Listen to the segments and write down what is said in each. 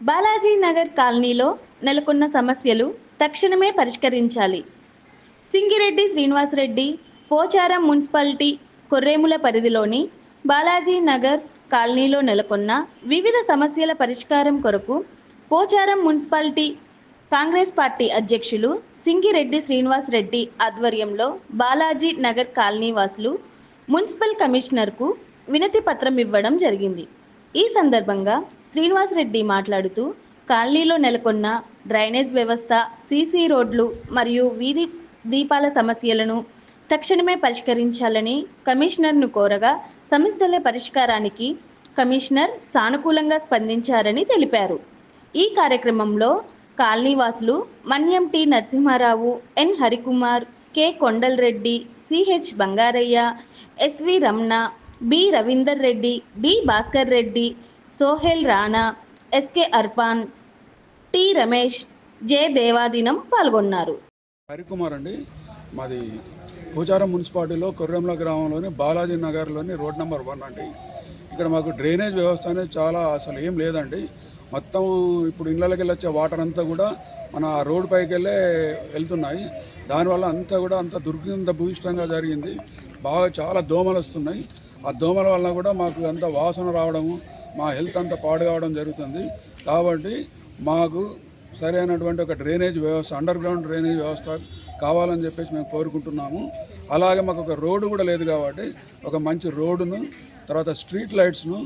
బాలాజీ నగర్ కాలనీలో నెలకొన్న సమస్యలు తక్షణమే పరిష్కరించాలి. సింగిరెడ్డి శ్రీనివాసరెడ్డి పోచారం మున్సిపాలిటీ కొర్రేముల పరిధిలోని బాలాజీ నగర్ కాలనీలో నెలకొన్న వివిధ సమస్యల పరిష్కారం కొరకు పోచారం మున్సిపాలిటీ కాంగ్రెస్ పార్టీ అధ్యక్షులు సింగిరెడ్డి శ్రీనివాస్ రెడ్డి ఆధ్వర్యంలో బాలాజీ నగర్ కాలనీ వాసులు మున్సిపల్ కమిషనర్కు వినతి పత్రం ఇవ్వడం జరిగింది. ఈ సందర్భంగా శ్రీనివాస్ రెడ్డి మాట్లాడుతూ కాలనీలో నెలకొన్న డ్రైనేజ్ వ్యవస్థ సీసీ రోడ్లు మరియు వీధి దీపాల సమస్యలను తక్షణమే పరిష్కరించాలని కమిషనర్ను కోరగా సమస్యల పరిష్కారానికి కమిషనర్ సానుకూలంగా స్పందించారని తెలిపారు. ఈ కార్యక్రమంలో కాలనీవాసులు Manyam T Narasimha Rao N Harikumar K Kondal Reddy CH Bangarayya SV Ramana B Ravinder Reddy D Bhaskar Reddy Sohel Rana SK Arpan T Ramesh J Devadinam పాల్గొన్నారు. హరికుమార్ అండి. మాది పూచారం మున్సిపాలిటీలో కొర్రెంల గ్రామంలోని బాలాజీ నగర్లోని రోడ్ నెంబర్ వన్ అండి. ఇక్కడ మాకు డ్రైనేజ్ వ్యవస్థ అనేది చాలా అసలు ఏం లేదండి. మొత్తం ఇప్పుడు ఇళ్ళకి వెళ్ళొచ్చే వాటర్ అంతా కూడా మన రోడ్ పైకి వెళ్ళే వెళ్తున్నాయి. దానివల్ల అంతా కూడా అంత దుర్గంధ భూయిష్టంగా జరిగింది. బాగా చాలా దోమలు వస్తున్నాయి. ఆ దోమల వల్ల కూడా మాకు అంత వాసన రావడము మా హెల్త్ అంతా పాడు కావడం జరుగుతుంది. కాబట్టి మాకు సరైనటువంటి ఒక డ్రైనేజ్ వ్యవస్థ అండర్ గ్రౌండ్ డ్రైనేజ్ వ్యవస్థ కావాలని చెప్పేసి మేము కోరుకుంటున్నాము. అలాగే మాకు ఒక రోడ్డు కూడా లేదు కాబట్టి ఒక మంచి రోడ్డును తర్వాత స్ట్రీట్ లైట్స్ను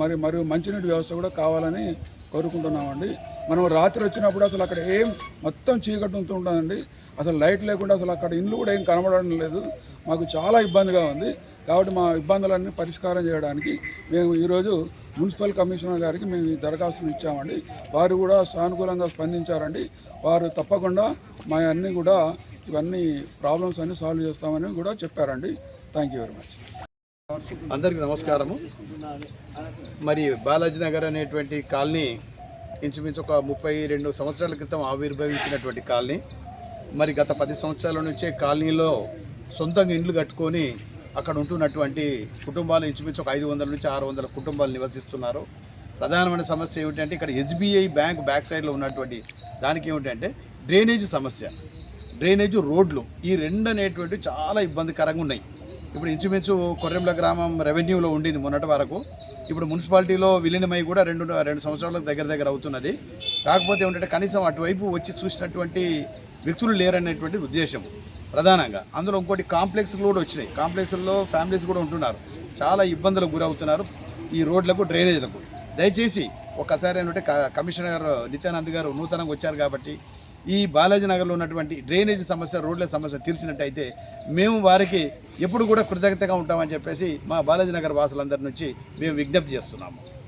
మరి మరియు మంచినీటి వ్యవస్థ కూడా కావాలని కోరుకుంటున్నామండి. మనం రాత్రి వచ్చినప్పుడు అసలు అక్కడ ఏం మొత్తం చీకటి ఉంటుందండి. అసలు లైట్ లేకుండా అసలు అక్కడ ఇండ్లు కూడా ఏం కనబడడం లేదు. మాకు చాలా ఇబ్బందిగా ఉంది. కాబట్టి మా ఇబ్బందులన్నీ పరిష్కారం చేయడానికి మేము ఈరోజు మున్సిపల్ కమిషనర్ గారికి మేము ఈ దరఖాస్తులు ఇచ్చామండి. వారు కూడా సానుకూలంగా స్పందించారండి. వారు తప్పకుండా మా అన్నీ కూడా ఇవన్నీ ప్రాబ్లమ్స్ అన్నీ సాల్వ్ చేస్తామని కూడా చెప్పారండి. Thank you very much. అందరికీ నమస్కారము. మరి బాలాజీ నగర్ అనేటువంటి కాలనీ ఇంచుమించు ఒక ముప్పై రెండు సంవత్సరాల క్రితం ఆవిర్భవించినటువంటి కాలనీ. మరి గత పది సంవత్సరాల నుంచే కాలనీలో సొంతంగా ఇండ్లు కట్టుకొని అక్కడ ఉంటున్నటువంటి కుటుంబాలు ఇంచుమించు ఒక ఐదు వందల నుంచి ఆరు వందల కుటుంబాలు నివసిస్తున్నారు. ప్రధానమైన సమస్య ఏమిటంటే ఇక్కడ ఎస్బీఐ బ్యాంక్ బ్యాక్ సైడ్లో ఉన్నటువంటి దానికి ఏమిటంటే డ్రైనేజ్ సమస్య. డ్రైనేజ్ రోడ్లు ఈ రెండు అనేటువంటి చాలా ఇబ్బందికరంగా ఉన్నాయి. ఇప్పుడు ఇంచుమించు కొర్రెంల గ్రామం రెవెన్యూలో ఉండింది మొన్నటి వరకు. ఇప్పుడు మున్సిపాలిటీలో విలీనమై కూడా రెండు రెండు సంవత్సరాలకు దగ్గర దగ్గర అవుతున్నది. కాకపోతే ఏమిటంటే కనీసం అటువైపు వచ్చి చూసినటువంటి వ్యక్తులు లేరనేటువంటి ఉద్దేశం. ప్రధానంగా. అందులో ఇంకోటి కాంప్లెక్స్లు కూడా వచ్చినాయి. కాంప్లెక్స్లో ఫ్యామిలీస్ కూడా ఉంటున్నారు. చాలా ఇబ్బందులకు గురవుతున్నారు ఈ రోడ్లకు డ్రైనేజ్లకు. దయచేసి ఒకసారి ఏంటంటే క- కమిషనర్ నిత్యానంద్ గారు నూతనంగా వచ్చారు కాబట్టి ఈ బాలాజీ నగర్లో ఉన్నటువంటి డ్రైనేజ్ సమస్య రోడ్ల సమస్య తీర్చినట్టయితే మేము వారికి ఎప్పుడు కూడా కృతజ్ఞతగా ఉంటామని చెప్పేసి మా బాలాజీ నగర్ వాసులందరి నుంచి మేము విజ్ఞప్తి చేస్తున్నాము.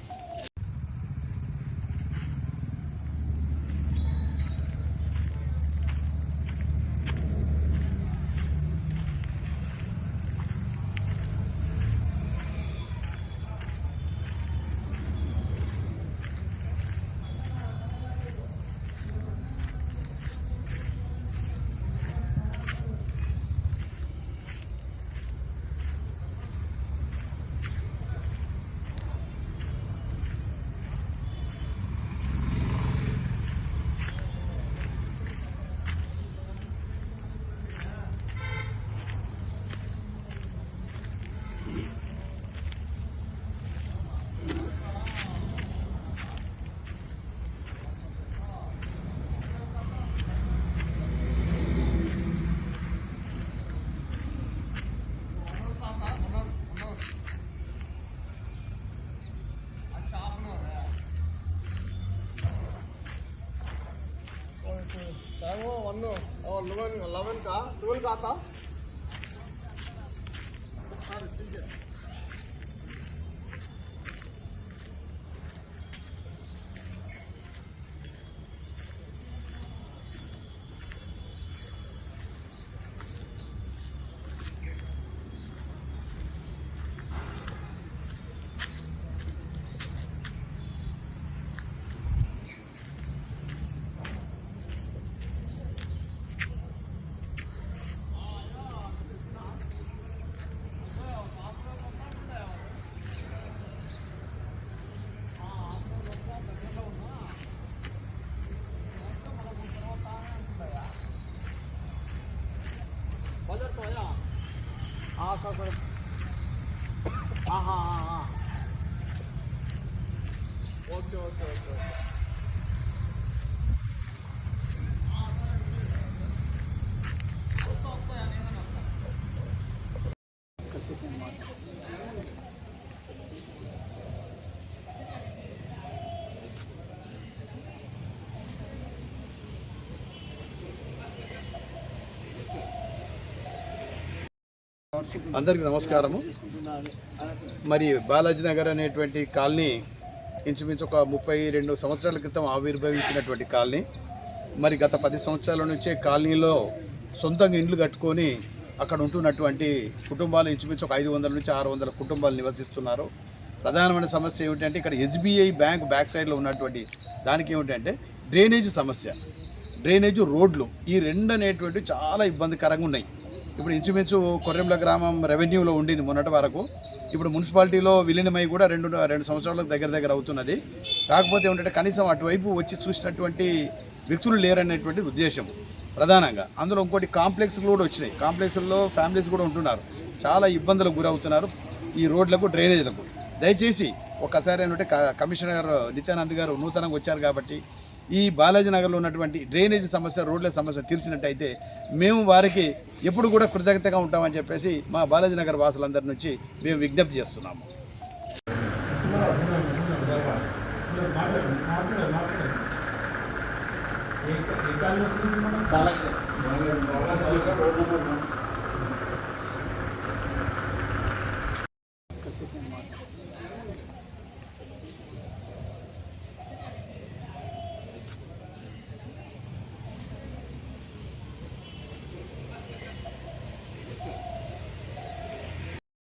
వన్ లెవెన్ లెవెన్ కా ట్వెల్వ్ కాతా あはああ。オッケーオッケーオッケー。అందరికీ నమస్కారము. మరి బాలాజీ నగర్ అనేటువంటి కాలనీ ఇంచుమించు ఒక ముప్పై రెండు సంవత్సరాల క్రితం ఆవిర్భవించినటువంటి కాలనీ. మరి గత పది సంవత్సరాల నుంచే కాలనీలో సొంతంగా ఇండ్లు కట్టుకొని అక్కడ ఉంటున్నటువంటి కుటుంబాలు ఇంచుమించు ఒక ఐదు వందల నుంచి ఆరు వందల కుటుంబాలు నివసిస్తున్నారు. ప్రధానమైన సమస్య ఏమిటంటే ఇక్కడ ఎస్బీఐ బ్యాంక్ బ్యాక్ సైడ్లో ఉన్నటువంటి దానికి ఏమిటంటే డ్రైనేజ్ సమస్య. డ్రైనేజ్ రోడ్లు ఈ రెండు అనేటువంటి చాలా ఇబ్బందికరంగా ఉన్నాయి. ఇప్పుడు ఇంచుమించు కొర్రెంల గ్రామం రెవెన్యూలో ఉండింది మొన్నటి వరకు. ఇప్పుడు మున్సిపాలిటీలో విలీనమై కూడా రెండు రెండు సంవత్సరాలకు దగ్గర దగ్గర అవుతున్నది. కాకపోతే ఏమిటంటే కనీసం అటువైపు వచ్చి చూసినటువంటి వ్యక్తులు లేరనేటువంటి ఉద్దేశం ప్రధానంగా. అందులో ఇంకోటి కాంప్లెక్స్లు కూడా వచ్చినాయి. కాంప్లెక్స్లో ఫ్యామిలీస్ కూడా ఉంటున్నారు. చాలా ఇబ్బందులకు గురవుతున్నారు ఈ రోడ్లకు డ్రైనేజీలకు. దయచేసి ఒకసారి ఏంటంటే క- కమిషనర్ నిత్యానంద్ గారు నూతనంగా వచ్చారు కాబట్టి ఈ బాలాజీ నగర్లో ఉన్నటువంటి డ్రైనేజ్ సమస్య రోడ్ల సమస్య తీర్చినట్టయితే మేము వారికి ఎప్పుడు కూడా కృతజ్ఞతగా ఉంటామని చెప్పేసి మా బాలాజీ నగర్ వాసులందరి నుంచి మేము విజ్ఞప్తి చేస్తున్నాము. ఏ